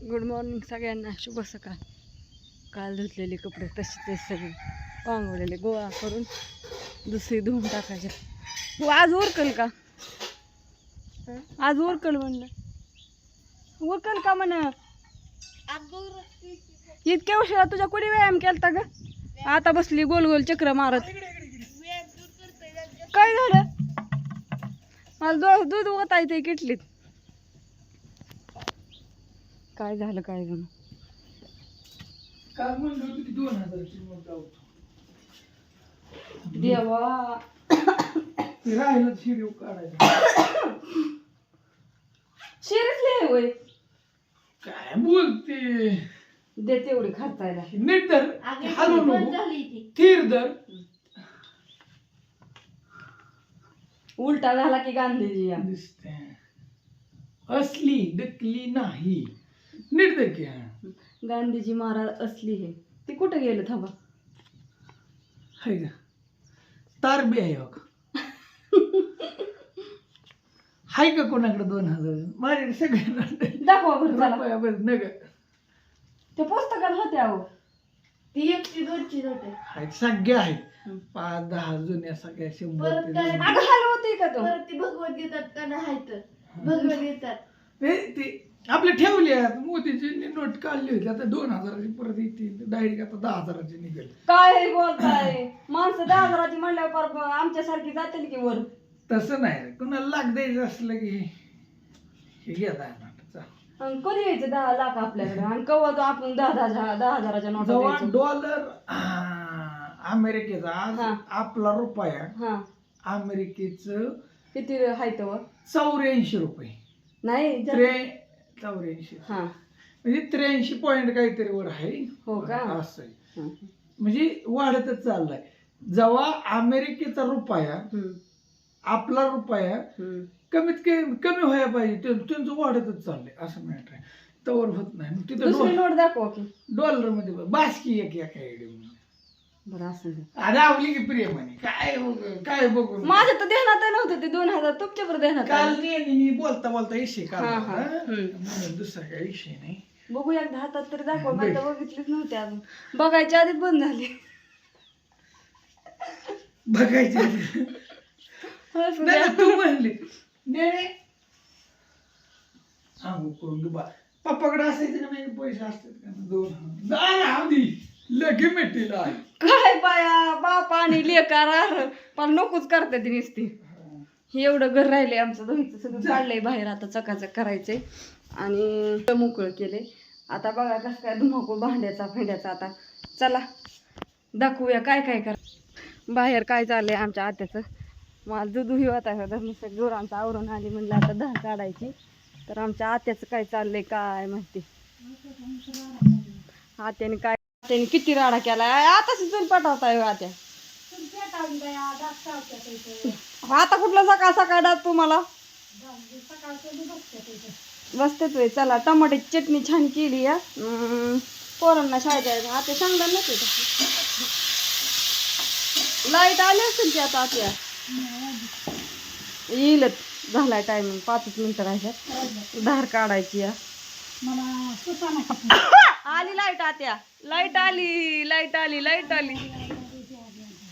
Good morning सगळ्यांना. शुभ सकाळ. काल धुतलेले कपडे तसेच ते सगळे पांगवलेले गोळा करून दुसरी धुवून टाकायचे. तू आज उरकल का? आज उरकल म्हणलं. उरकल का म्हण? इतक्या उशिरा तुझ्या कुणी व्यायाम केलता ग? आता बसली गोल गोल चक्र मारत. काय झालं? मला दो दूध ते किटलीत. काय झालं काय झालं? काल म्हणलं होतं की दोन हजारची नोट लावतो देवा. ते राहिलं सिरियसली होय काय बोलते? दे तेवढी खर्चायला नीट धर हलू नको. थीर धर. उलटा झाला की गांधीजी या. दिसते. असली डकली नाही. नीट की. हा. गांधीजी महाराज असली हे. ती कुठं गेलं थांबा. हाय का तार बी आहे बघ. हाय का कोणाकडे दोन हजार? माझ्याकडे सगळे दाखवा बरं चला नग. ते पुस्तकात होते अहो. ती एकची दोनची नोट आहे आहेत सगळ्या आहेत. हम्म. पाच दहा जुन्या सगळ्या शंभर परत ते काय? अगं का तो? परत ती भगवद्गीतात का नाही तर? भगवद्गीतात हे ते आपले ठेवले आहेत. नोट काढली होती. आता दोन हजाराची परत येते. डायरेक्ट आता दहा हजाराची निघेल. काय बोलताय? माणसं दहा हजाराची म्हणल्यावर पार आमच्यासारखी जातील की वर? तसं नाही रे. कुणाला लाख द्यायचं असलं की हे घेता येणार कधी यायचं दहा लाख आपल्याकडे? आणि कवा तो आपण दहा दहा दहा हजाराच्या नोटा जेव्हा द्यायचो. डॉलर अमेरिकेचा आज हा. आपला रुपया हा. अमेरिकेचं किती हाय तो? चौऱ्याऐंशी रुपये. नाही जा- त्रे चौऱ्याऐंशी हा म्हणजे त्र्याऐंशी पॉईंट काहीतरी वर आहे हो का? असं आहे. हं. म्हणजे वाढतच चाललाय जेव्हा अमेरिकेचा रुपया. आपला रुपया. कमीत कमी कमी व्हायला पाहिजे ते- त्यांचं वाढतच चाललंय असं मॅटर आहे तवर होत नाही मग तिथं दुसरी नोट दाखवा की डॉलरमध्ये. बासकी एक एका आयडी बरं असं दे. रावली की प्रियमणी काय बघ- काय बघून? माझ्या तर ध्यानात नव्हतं ते दोन हजार तुमच्या बरं ध्यानात काल आलं. नेहमी बोलता बोलता इशे काल हा, हा. हम्म. म्हणून दुसरा काही विषय नाही. बघू एकदा हातात तरी दाखवा. मला तर बघितलीच नव्हती अजून. बघायच्या आधीच बंद झाली. बघायचे असू नाही द्या. ना, तू म्हणली. नेणे आंघोळ करून बा. पप्पाकडे असायचे का नाही? पैसे असतात का दोन राहू लगे मिटेल. आहे काय बाया बाप आणि लेकार पण नकोच करते ती नुसती. हे एवढं घर राहिले आमचं दोघीचं सगळं काढलंय बाहेर. आता चकाचक करायचंय. आणि मोकळं केले आता बघा कसं काय धुमाकूळ भांड्याचा फेंड्याचा आता. चला दाखवूया काय काय कर बाहेर काय चाललंय आमच्या आत्याचं. मला दुधू ही होता होता नुसतं आवरून आली म्हणलं आता दहा काढायची. तर आमच्या आत्याचं काय चाललंय काय माहिती. आत्याने काय आत्याने किती राडा केला? आता सिजन पाठवताय आत्या. आता कुठला सकाळ सकाळ डाक तुम्हाला? बसतेच होय चला टमाट्याची चटणी छान केली या पोरांना शाळेत जायचं. आता सांगणार नाही लाइट आली असेल की आता आत्या? येईलच. झालाय टायमिंग पाचच मिनिटं राहिल्यात. धार काढायची या आली लाइट आत्या. लाइट आली लाइट आली लाइट आली.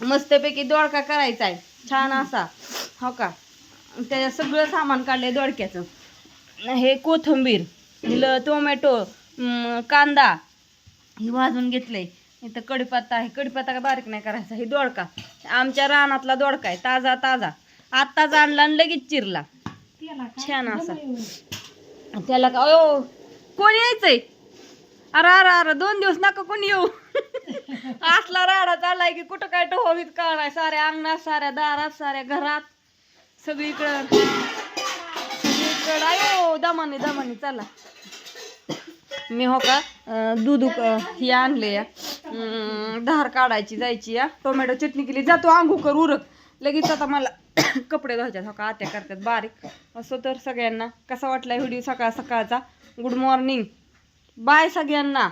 मस्तपैकी दोडका करायचा आहे. छान असा. हो का? त्याच्यात सगळं सामान काढलंय दोडक्याचं. हे कोथिंबीर टोमॅटो कांदा हे भाजून घेतलंय. इथं कढीपत्ता आहे. कढीपत्ता का बारीक नाही करायचा? हे दोडका. आमच्या रानातला दोडका आहे. ताजा ताजा. आत्ताच आणला आणि लगेच चिरला. छान असा. त्याला का ओ कोण यायचंय? अरे अरे अरे दोन दिवस नका कोणी येऊ. असला राडा चाललाय की कुठं काय टोहावीत का नाही साऱ्या अंगणात साऱ्या दारात साऱ्या घरात. सगळीकडं. सगळीकडं. आयो दमाने दमाने चला. मी हो का दूध ही आणले या. धार काढायची जायची या. टोमॅटो चटणी केली. जातो आंघू कर उरक. लगेच आता मला कपडे धुवायच्यात हो का आत्या करतात बारीक. असं तर सगळ्यांना कसा वाटला व्हिडिओ सकाळ सकाळचा? गुड मॉर्निंग बाय सगळ्यांना.